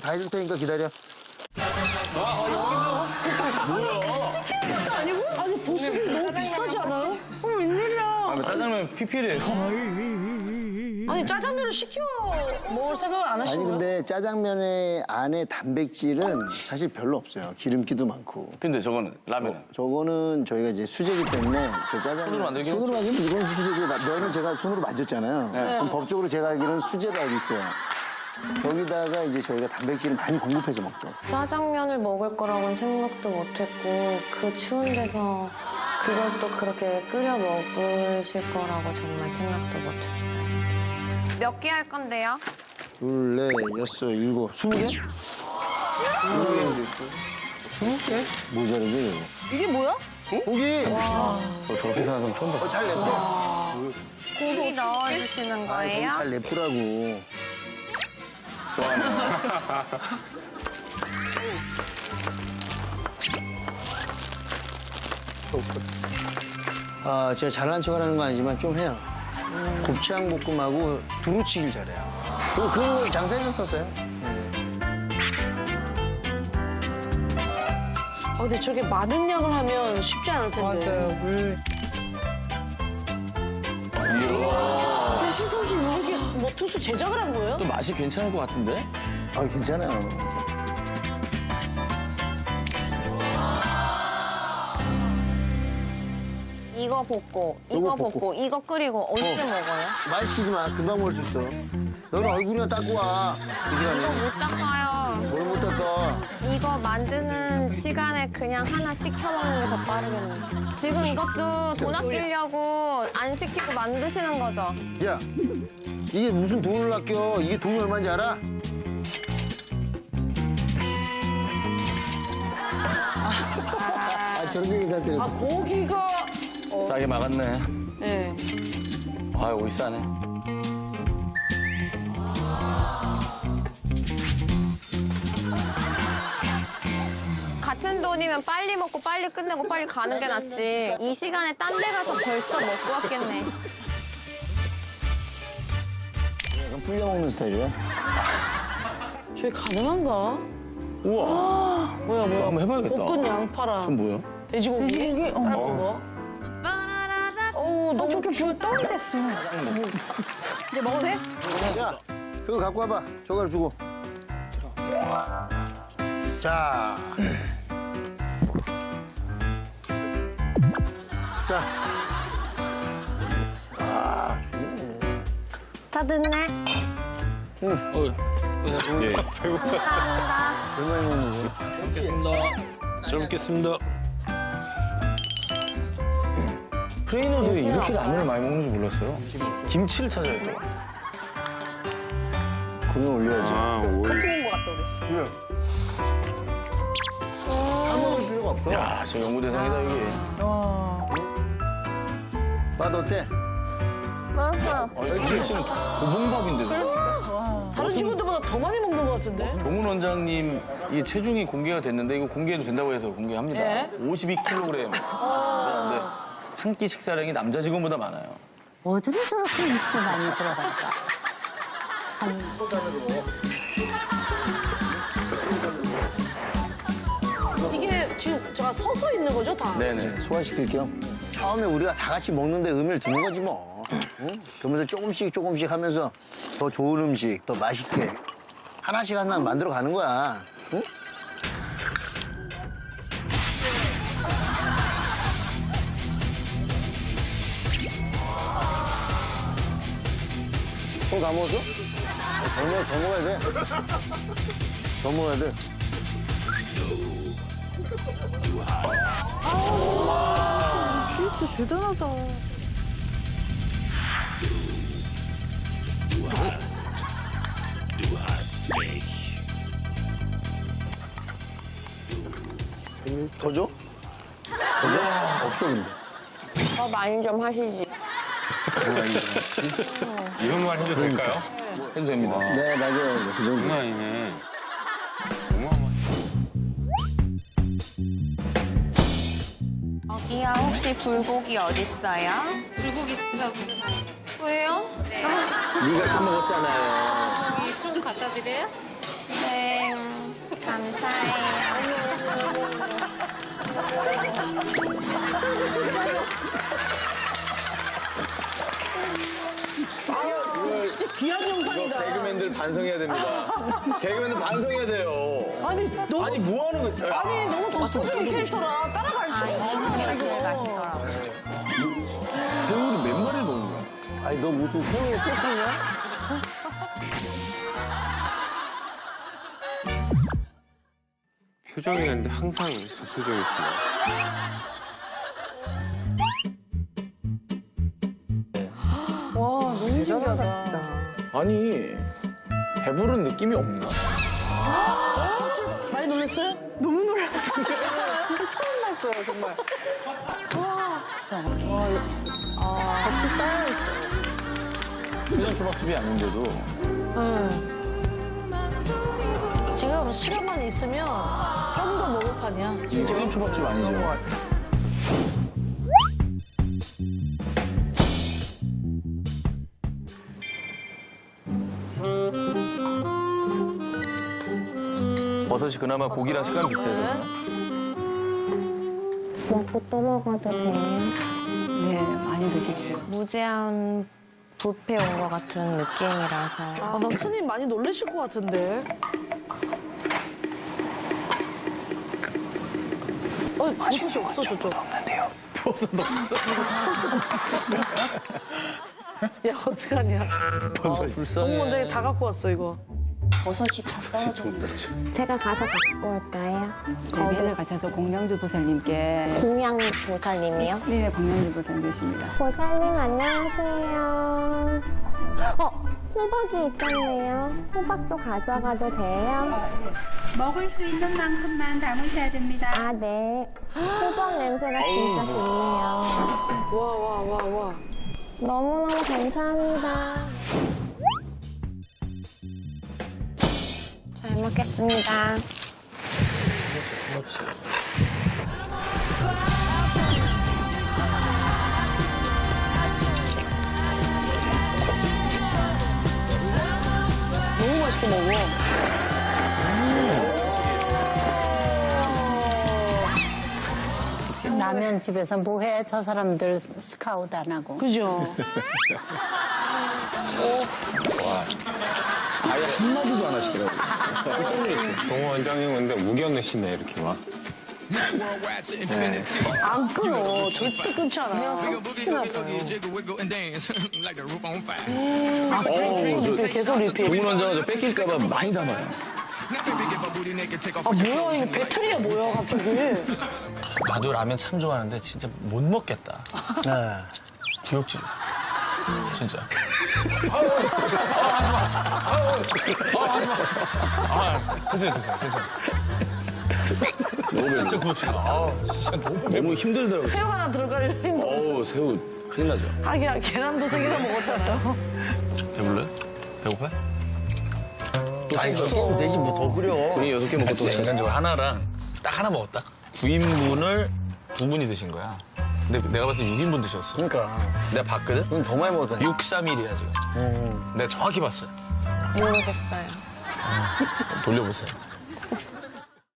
다 해줄 테니까 기다려. 아니고? 아니 모습이 너무 비슷하지 않아요? 어 웬일이야? 아, 짜장면 PPL. 아니 짜장면을 시켜 먹을 생각을 안 아니 하시는 거예요? 근데 짜장면의 안에 단백질은 사실 별로 없어요. 기름기도 많고. 근데 저거는 라면은. 저거는 저희가 이제 수제기 때문에 저 짜장면 손으로 만들긴 손으로 만들면 무조건 수제죠. 나- 면은 제가 손으로 만졌잖아요. 그럼 법적으로 제가 알기로는 수제로 알고 있어요. 거기다가 이제 저희가 단백질을 많이 공급해서 먹죠. 짜장면을 먹을 거라고는 생각도 못했고 그 추운 데서 그걸 또 그렇게 끓여 먹으실 거라고 정말 생각도 못했어요. 몇 개 할 건데요? 둘, 넷, 여섯, 일곱, 스무 개? 스무 개? 스무 개? 모자르지? 이게 뭐야? 고기! 어, 저렇게 사는 사람 처음 봤어. 잘 냅둬. 고기 넣어주시는 거예요? 잘 냅두라고. 아, 제가 잘난 척을 하는 건 아니지만 좀 해요. 곱창 볶음하고 두루치기를 잘해요. 그리고 그런 거 장사해줬었어요. 네. 아 근데 저게 많은 양을 하면 쉽지 않을 텐데. 맞아요 물. 배신각이 저게 뭐 투수 제작을 한 거예요? 또 맛이 괜찮을 것 같은데? 아, 괜찮아요. 이거 볶고, 이거 볶고. 이거 끓이고 언제 먹어요? 말 시키지 마. 금방 먹을 수 있어. 너는 얼굴이나 닦고 와. 이 이거. 못 닦아요. 뭘못 닦아. 이거 만드는 시간에 그냥 하나 시켜 먹는 게 더 빠르겠네. 지금 이것도 돈 아끼려고 안 시키고 만드시는 거죠? 야, 이게 무슨 돈을 아껴? 이게 돈이 얼마인지 알아? 아, 저렇게 계산 아 때렸어. 고기가. 싸게 막았네. 네. 아, 오이 싸네. 돈이면 빨리 먹고 빨리 끝내고 빨리 가는 게 낫지. 이 시간에 딴 데 가서 벌써 먹고 왔겠네. 약간 불려 먹는 스타일이야. 저게 가능한가? 우와. 뭐야 뭐야? 한번 해봐야겠다. 볶은 양파랑 그건 뭐야? 돼지고기. 돼지고기? 삶은 거. 어우 너무 저게 부 떡이 됐어. 이제 먹어도 돼? 야, 그거 갖고 와봐. 저거를 주고. 자. 자. 아, 죽이네. 다 됐네. 어, 예. 감사합니다. 얼마나? 먹겠습니다. 잘 먹겠습니다. 트레이너들이 이렇게 라면을 많이 먹는지 몰랐어요. 김치를 찾아야 또. 고명 올려야지. 아, 오이. 다 먹을 필요가 없어. 야, 저 연구대상이다, 이게. 맛 어때? 맛있어. 아니, 이게 지금 고봉밥인데도. 다른 직원들보다 더 많이 먹는 것 같은데? 동훈 원장님 이 체중이 공개가 됐는데 이거 공개해도 된다고 해서 공개합니다. 예? 52kg. 근데 한 끼 식사량이 남자 직원보다 많아요. 어디로 저렇게 음식이 많이 들어갈까? 이게 지금 제가 서서 있는 거죠 다? 네네. 소화시킬 겸. 처음에 우리가 다 같이 먹는데 의미를 두는 거지 뭐. 응? 그러면서 조금씩 조금씩 하면서 더 좋은 음식, 더 맛있게 하나씩 하나 만들어 가는 거야. 응? 손다 먹었어? 어, 더, 먹, 더 먹어야 돼. 더 먹어야 돼. 진짜 대단하다. 더 줘? 더 줘? 없어 근데. 더 많이 좀 하시지. 이런 말 해도 될까요? 해도 됩니다. 네 맞아요. 그 정도. 장난 아니네. 여기야 혹시 불고기 어딨어요? 불고기 여기 왜요? 네가 다 먹었잖아요. 좀 갖다 드려요? 네, 감사해요. 진짜 귀한 영상이다. 개그맨들 반성해야 됩니다. 개그맨들 반성해야 돼요. 아니 너무 아니 뭐 하는 거야? 아니 너무 독보적인 캐릭터라 따라갈 제일 맛있더라고요. 새우를 몇 마리를 먹는 거야? 아니 너 무슨 새우에 꽂혔냐? 표정이 근데 항상 적극적이시네요. 와 너무 신기하다 진짜. 아니 배부른 느낌이 없나? 많이 놀랐어요? 너무 놀랐어요. 진짜, 진짜 처음 봤어요 정말. 와, 와, 접시 쌓여 있어. 회전 초밥집이 아닌데도 지금 시간만 있으면 좀 더 먹을 판이야. 회전 초밥집 아니죠? 버섯이 그나마 고기랑 식감 비슷해서 먹고 또 먹어도 돼요? 네, 많이 드십시오. 무제한 뷔페 온 것 같은 느낌이라서. 아, 나 스님 많이 놀라실 것 같은데. 어, 버섯이 없어, 저쪽. 버섯 없어. 야, 어떡하냐. 버섯 불쌍해. 동문장에 다 갖고 왔어, 이거. 버섯이 다 떨어져. 제가 가서 갖고 올까요? 네, 내일 가셔서 공양주 보살님께 공양 보살님이요? 네, 공양주 보살님이십니다. 보살님 안녕하세요. 어, 호박이 있었네요. 호박도 가져가도 돼요? 먹을 수 있는 만큼만 담으셔야 됩니다. 아, 네. 호박 냄새가 진짜 좋네요. 와, 와, 와, 와. 너무너무 감사합니다. 잘 먹겠습니다. 너무 맛있게 먹어. 라면 집에서 뭐해? 저 사람들 스카우트 안 하고. 그죠? 아예 한마디도 안 하시더라고요. 깜짝 놀랐어요. 동 원장님 근데 무견으시네 이렇게 막. 안 끊어. 절대 끊지 않아. 어우, 계속 리필. 동문 원장은 저 뺏길까봐 많이 담아요. 아, 뭐야, 이거 배틀이야, 뭐야, 갑자기. 나도 라면 참 좋아하는데 진짜 못 먹겠다. 네. 귀엽지? 진짜. 아, 드세요, 드세요, 드세요. 너무 진짜 그렇지. 아, 진짜 너무, 너무 힘들더라고요. 새우 하나 들어가려 했는데. 어우, 새우 큰일 나죠. 하기야, 계란도 세 개나 먹었잖아요. 배불러요? 배고파? 또 아니 저렇게 하면 되지 뭐더 끓여. 우리 여섯 개 먹고 또 인간적으로 하나랑 딱 하나 먹었다. 9인분을 두 분이 드신 거야. 근데 내가 봤을 때 6인분 드셨어. 그러니까 내가 봤거든? 그건 더 많이 먹었다. 631이야, 지금. 내가 정확히 봤어요. 모르겠어요. 돌려보세요.